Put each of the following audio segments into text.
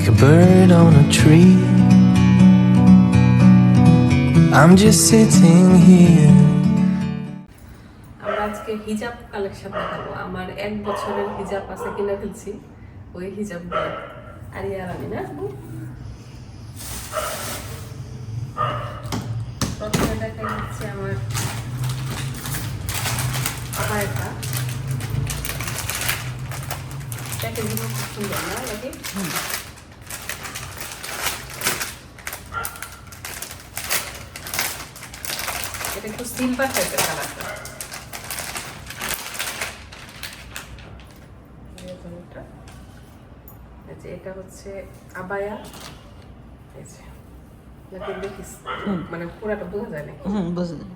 like a bird on a tree. I'm just sitting here. আমরা আজকে হিজাব collection দেখাবো। আমার এক বছরের হিজাব আছে কিনে ফেলছি। ওই হিজাব আর ইয়ার আমি, না? প্রথমে দেখা যাচ্ছে আমার খুব সুন্দর, না, নাকি এটা একটু সিলভার টাইপের কালারটা যে এটা হচ্ছে আবায়া। এই যে দেখিস? মানে পুরাটা বোঝা যায় না হুম বুঝলি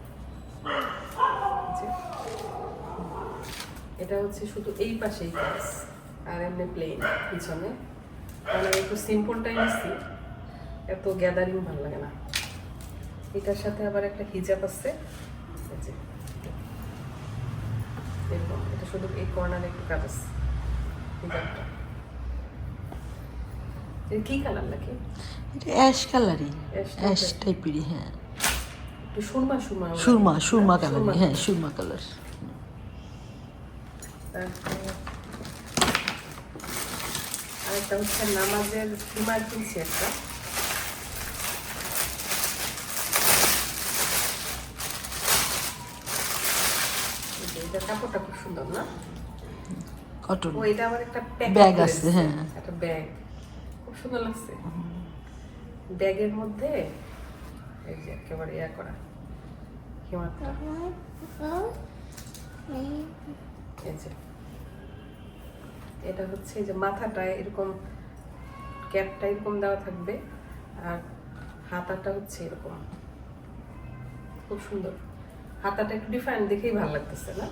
যে এটা হচ্ছে শুধু এই পাশেই কাজ আর এমনি প্লেন পিছনে। আমি একটু সিম্পলটাই নিচ্ছি এত গ্যাদারিং ভালো লাগে না। এটার সাথে আবার একটা হিজাব আছে এই যে এরকম এটা শুধু এই কর্নারে একটু কাজ আছে কি কালার লাগে এটা অ্যাশ কালারই অ্যাশ টাইপেরই হ্যাঁ। একটু সুরমা সুরমা সুরমা সুরমা কালারই হ্যাঁ সুরমা কালার আরেকটা হচ্ছে নামাজের হিমার কিনছি একটা কাপড়টা খুব সুন্দর না? কটন ও এটা আবার একটা আছে, হ্যাঁ। একটা ব্যাগ খুব সুন্দর লাগছে। ব্যাগের মধ্যে এই যে একেবারে ইয়া করা। এই যে। এটা হচ্ছে যে মাথাটায় এরকম ক্যাপটা এরকম দেওয়া থাকবে। আর হাতাটা হচ্ছে এরকম। খুব সুন্দর। হাতাটা একটু ডিফারেন্ট দেখেই ভালো লাগতেছে না?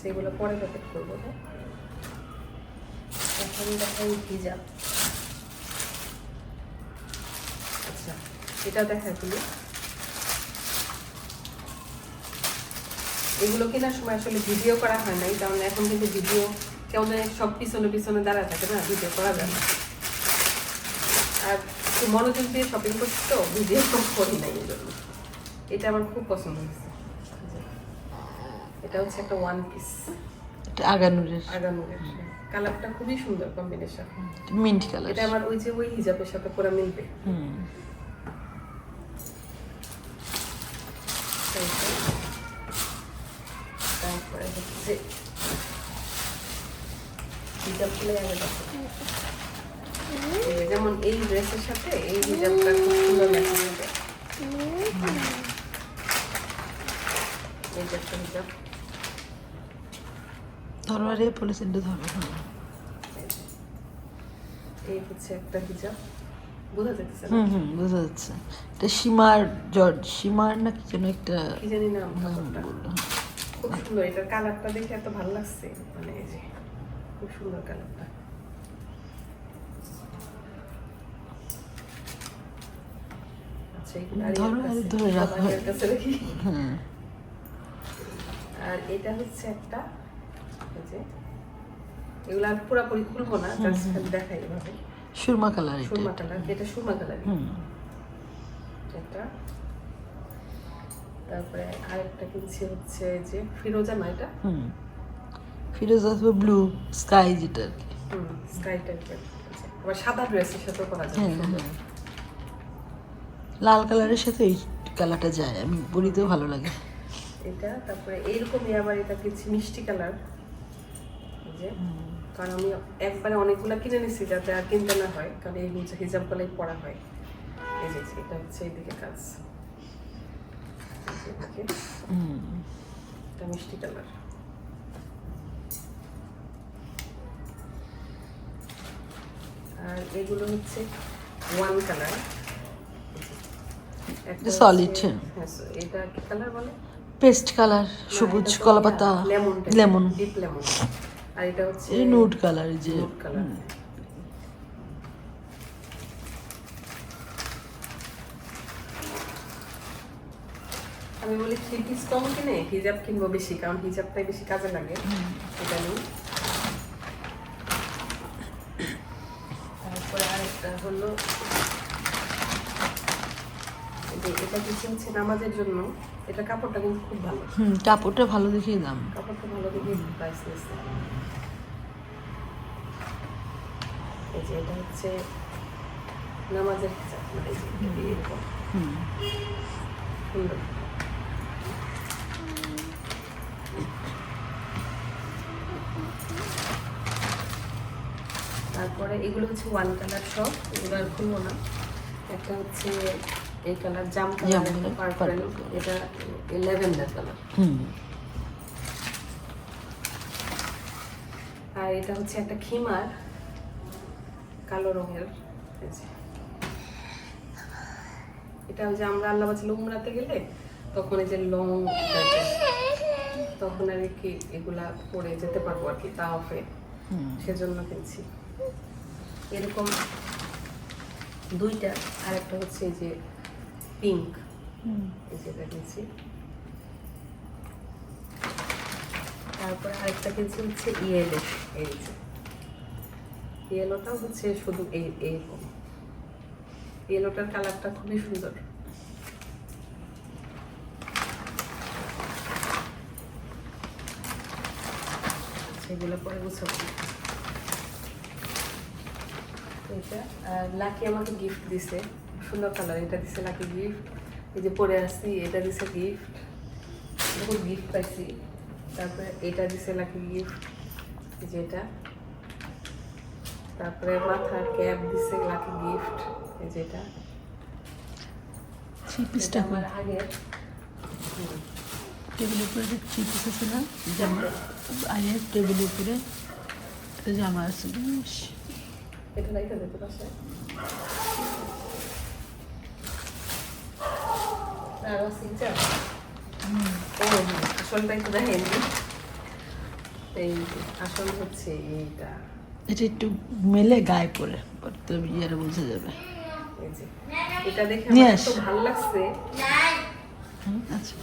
সেগুলো পরে প্যাকেট করব এখন দেখাই হিজাব। আচ্ছা এটা দেখা দিল এগুলো কেনার সময় আসলে ভিডিও করা হয় নাই কারণ এখন কিন্তু ভিডিও কেমন সব পিছনে পিছনে দাঁড়া থাকে না ভিডিও করা যায় না। আর মনোযোগ দিয়ে শপিং করছি তো ভিডিও করি নাই এই জন্য এটা আমার খুব পছন্দ হয়েছে। এটা হচ্ছে একটা ওয়ান পিস এটা আগানুরের। আগানুরের কালারটা খুবই সুন্দর কম্বিনেশন মিন্ট কালার এটা আমার ওই যে ওই হিজাবের সাথে পুরো মিলবে। হুম। তারপরে হচ্ছে হিজাবগুলো আগে যেমন এই ড্রেসের সাথে এই হিজাবটা খুব সুন্দর ম্যাচিং হবে এই যে একটা হিজাব। ধরো আরে পলিসিনটা ধরো। এই হচ্ছে একটা হিজাব। বোঝা যাচ্ছে না? হুম হুম বোঝা যাচ্ছে। এটা সীমার জর্জ সীমার না কি যেন একটা কি জানি। বলল। খুব সুন্দর এটার কালারটা দেখে এত ভালো লাগছে। মানে এই যে খুব সুন্দর কালারটা আচ্ছা ধরো, ধরে রাখি। হ্যাঁ আর এটা হচ্ছে একটা যে এগুলো আর পুরোপুরি খুলবো না জাস্ট খালি দেখাই এভাবে। সুরমা কালার সুরমা কালার এটা সুরমা কালার। এটা। তারপরে আরেকটা কিনছি হচ্ছে যে ফিরোজা না এটা হুম। ফিরোজ ব্লু স্কাই যেটা আর কি। হুম স্কাই টাইপের আবার সাদা ড্রেসের সাথেও করা যায় হ্যাঁ। হ্যাঁ। লাল কালারের সাথে এই কালারটা যায় আমি বলিতেও ভালো লাগে। এটা তারপরে এইরকমই আবার এটা কিনছি মিষ্টি কালার। যে কারণ আমি একবারে অনেকগুলো কিনে নিছি যাতে আর কিনতে না হয় কারণ এই হচ্ছে হিজাব গুলাই পড়া হয়। এই যে এটা হচ্ছে এইদিকে কাজ। এটা মিষ্টি কালার। আর এগুলো হচ্ছে ওয়ান কালার। এটা solid, হ্যাঁ। হ্যাঁ এটা কি কালার বলে? পেস্ট কালার সবুজ কলাপাতা লেমন। লেমন ডিপ লেমন আর এটা হচ্ছে এই নুড কালার যে। Nude colour. আমি বলি থ্রি পিস কম কিনে হিজাব কিনবো বেশি কারণ হিজাবটাই বেশি কাজে লাগে। এটা নিয়ে এটা হলো এই যে এটা কিছু হচ্ছে নামাজের জন্য এটা কাপড়টা কিন্তু খুব ভালো। হুম কাপড়টা ভালো দেখেই দাম। কাপড়টা ভালো দেখে প্রাইস নিচ্ছে এই যে এটা হচ্ছে নামাজের মানে হুম। সুন্দর। তারপরে এগুলো হচ্ছে ওয়ান কালার সব এগুলো আর খুলবো না। একটা হচ্ছে এই কালার জাম কালার এটা ল্যাভেন্ডার কালার। হুম। আর এটা হচ্ছে একটা খিমার কালো রঙের। এটা ওই যে আমরা আল্লাহ বাঁচাল উমরাতে গেলে তখন এই যে লং তখন আর কি এগুলা পরে যেতে পারব আর কি তা অফে সেজন্য কিনছি। এরকম দুইটা আর একটা হচ্ছে যে পিঙ্ক যেটা তারপরে আরেকটা কিনছি হচ্ছে ইয়েলো এই যে। ইয়েলোটাও হচ্ছে শুধু এই এইরকম ইয়েলোটার কালারটা খুবই সুন্দর। সেগুলো পরে গুছাবো। এটা আর লাকি আমাকে গিফট দিছে। সুন্দর কালার এটা দিছে লাকি গিফট এই যে পরে আসছি এটা দিছে গিফট বহুত গিফট পাইছি। তারপরে এটা দিছে লাকি গিফট যেটা তারপরে মাথার ক্যাপ দিছে লাকি গিফট এই যেটা থ্রি এটা পিসটা আমার আগের। টেবিলের উপরে যে থ্রি পিস আছে না? জামা। টেবিলের উপরে জামা আছে। এটা ও আসলটা একটু দেখেন এই আসল হচ্ছে এইটা এটা একটু মেলে গায়ে পরে তো ইয়ারে বোঝা যাবে এটা দেখে আমার। তো ভালো লাগছে আচ্ছা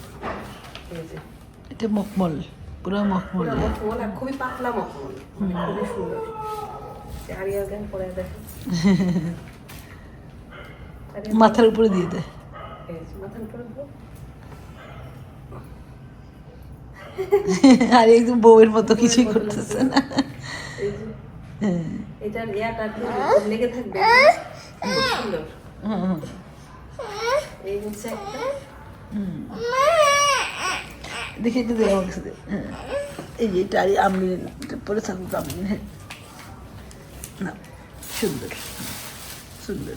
এটা মখমল পুরো মখমল মখমল আর খুবই পাতলা মখমল মানে খুবই সুন্দর আরিয়ার গান পরে দেখো মাথার উপরে দিয়ে দেয় আর একদম বউয়ের মতো কিছুই করতেছে না। এই হ্যাঁ এটার ইয়াটা লেগে থাকবে। খুব সুন্দর। হুম, হুম, এই হচ্ছে একটা। দেখি একটু দেয় আমার কাছে। এই যে এটা আর আমি পরে আমি হ্যাঁ। না সুন্দর। সুন্দর।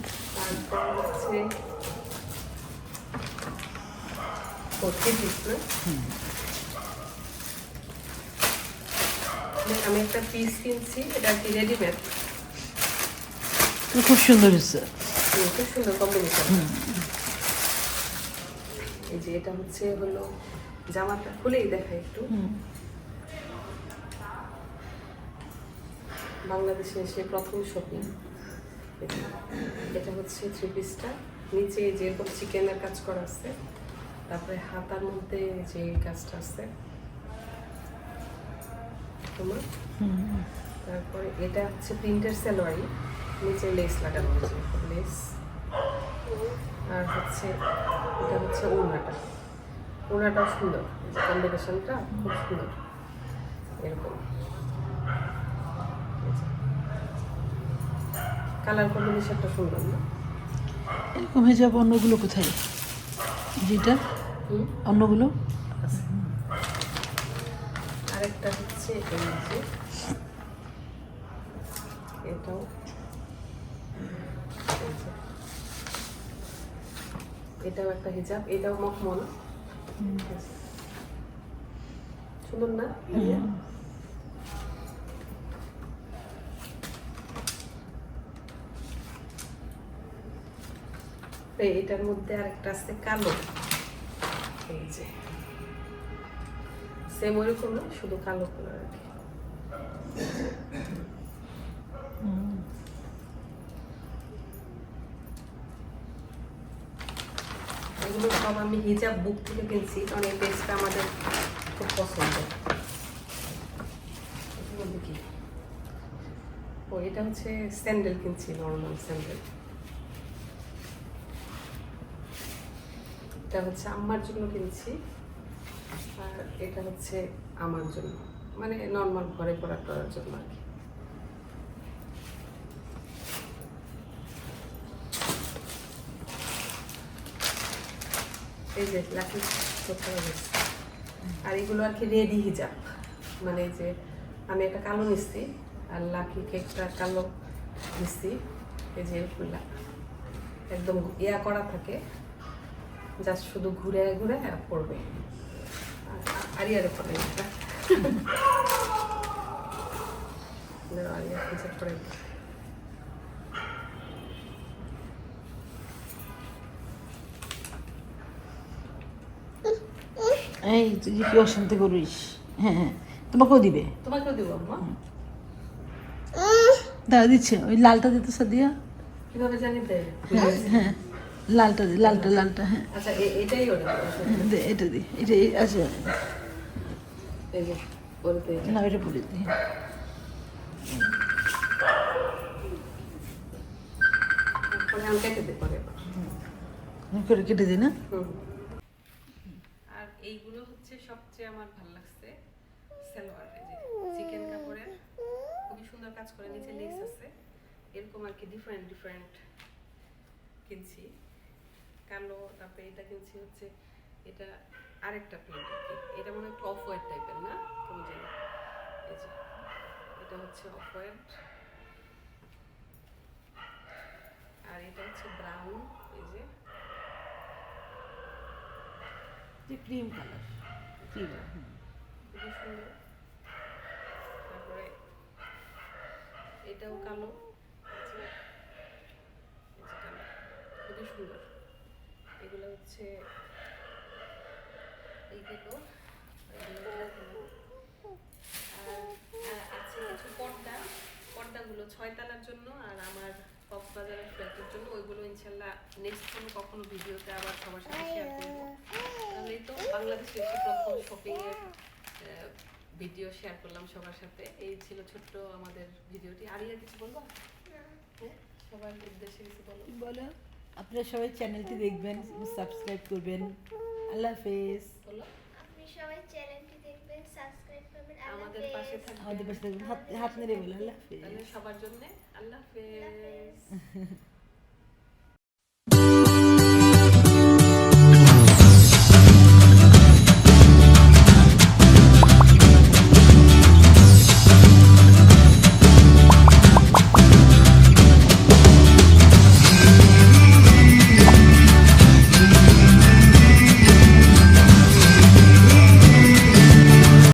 না আমি একটা পিস কিনছি এটা কি রেডিমেড খুব সুন্দর খুব সুন্দর কম্বিনেশন এই যে এটা হচ্ছে হলো জামাটা খুলেই দেখা একটু। বাংলাদেশে এসে প্রথম শপিং এটা হচ্ছে থ্রি পিসটা নিচে যেরকম চিকেনের কাজ করা আছে। তারপরে হাতার মধ্যে যে কাজটা আছে তোমার? তারপরে এটা হচ্ছে প্রিন্টের সালোয়ারি নিচে লেস লাগানো হয়েছে লেস। আর হচ্ছে এটা হচ্ছে ওড়নাটা। ওড়নাটাও সুন্দর কম্বিনেশনটা খুব সুন্দর এরকম। কালার কম্বিনেশনটা সুন্দর না? এরকম হয়ে যাবে অন্যগুলো কোথায়? যেটা অন্যগুলো? আরেকটা হচ্ছে এই যে এটাও। এটাও একটা হিজাব এটাও মখমল। সুন্দর না? এটার মধ্যে আরেকটা আছে কালো। এই যে। সেম ওইরকম না, শুধু কালো কালার এগুলো সব আমি হিজাব বুক থেকে কিনছি, কারণ এই পেজটা আমাদের খুব পছন্দ। ও, এটা হচ্ছে স্যান্ডেল কিনছি নর্মাল স্যান্ডেল এটা হচ্ছে আম্মার জন্য কিনছি, আর এটা হচ্ছে আমার জন্য। মানে নর্মাল ঘরে পড়া করার জন্য আর কি। এই যে লাকি কোথাও গেছে আর এগুলো আর কি রেডি হিজাব মানে যে আমি একটা কালো নিচ্ছি, আর লাকি কেকটা কালো নিচ্ছি। এই যে একদম ইয়া করা থাকে। জাস্ট শুধু ঘুরে ঘুরে পড়বে। আর- আর ইয়ারে পড়ে আরিয়া হিজাব এই তুই কি অশান্তি করিস? হ্যাঁ হ্যাঁ। তোমাকেও দিবে? তোমাকেও দেবো আম্মা। দাদা দিচ্ছে। ওই লালটা দিতে সাদিয়া কীভাবে জানি দেয়? হ্যাঁ। লালটা দি লালটা লালটা হ্যাঁ। আচ্ছা এটাই ওটা হ্যাঁ, দে এটা দি এটা এই- আচ্ছা। এই যে না এটা পরে দি দিই করে কেটে দিই না। আর এইগুলো হচ্ছে সবচেয়ে আমার ভালো লাগছে সালোয়ার চিকেন কাপড়ের। খুবই সুন্দর কাজ করে নিচে লেস আছে। এরকম আর কি ডিফারেন্ট ডিফারেন্ট কিনছি। কালো তারপরে এটা কিনছি হচ্ছে এটা আরেকটা প্রিন্ট আর কি। এটা মনে হয় একটু অফ হোয়াইট টাইপের না? কেমন জানি এই যে এটা হচ্ছে অফ হোয়াইট আর এটা হচ্ছে ব্রাউন এই যে। যে ক্রিম কালার। ক্রিম। খুবই সুন্দর। তারপরে এটাও কালো। খুবই সুন্দর। হচ্ছে এইগুলো আছে কিছু পর্দা পর্দাগুলো ছয়তালার জন্য আর আমার কক্সবাজারের ফ্ল্যাটের জন্য। ওইগুলো ইনশাল্লাহ নেক্সট কোনো কখনো ভিডিওতে আবার সবার সাথে শেয়ার করব। তাহলে তো বাংলাদেশে এসে প্রথম শপিং এর ভিডিও শেয়ার করলাম সবার সাথে। এই ছিল ছোট্ট আমাদের ভিডিওটি। আর কিছু বলব? হ্যাঁ সবার উদ্দেশ্যে কিছু বলো। বলো। আপনারা সবাই চ্যানেলটি দেখবেন সাবস্ক্রাইব করবেন। আল্লাহ হাফেজ। আপনি সবাই চ্যানেলটি দেখবেন সাবস্ক্রাইব করবেন আমাদের পাশে থাকবেন। আমাদের পাশে থাকবেন। হাত হাত নেড়ে বলো আল্লাহ হাফেজ। তাহলে সবার জন্য আল্লাহ হাফেজ।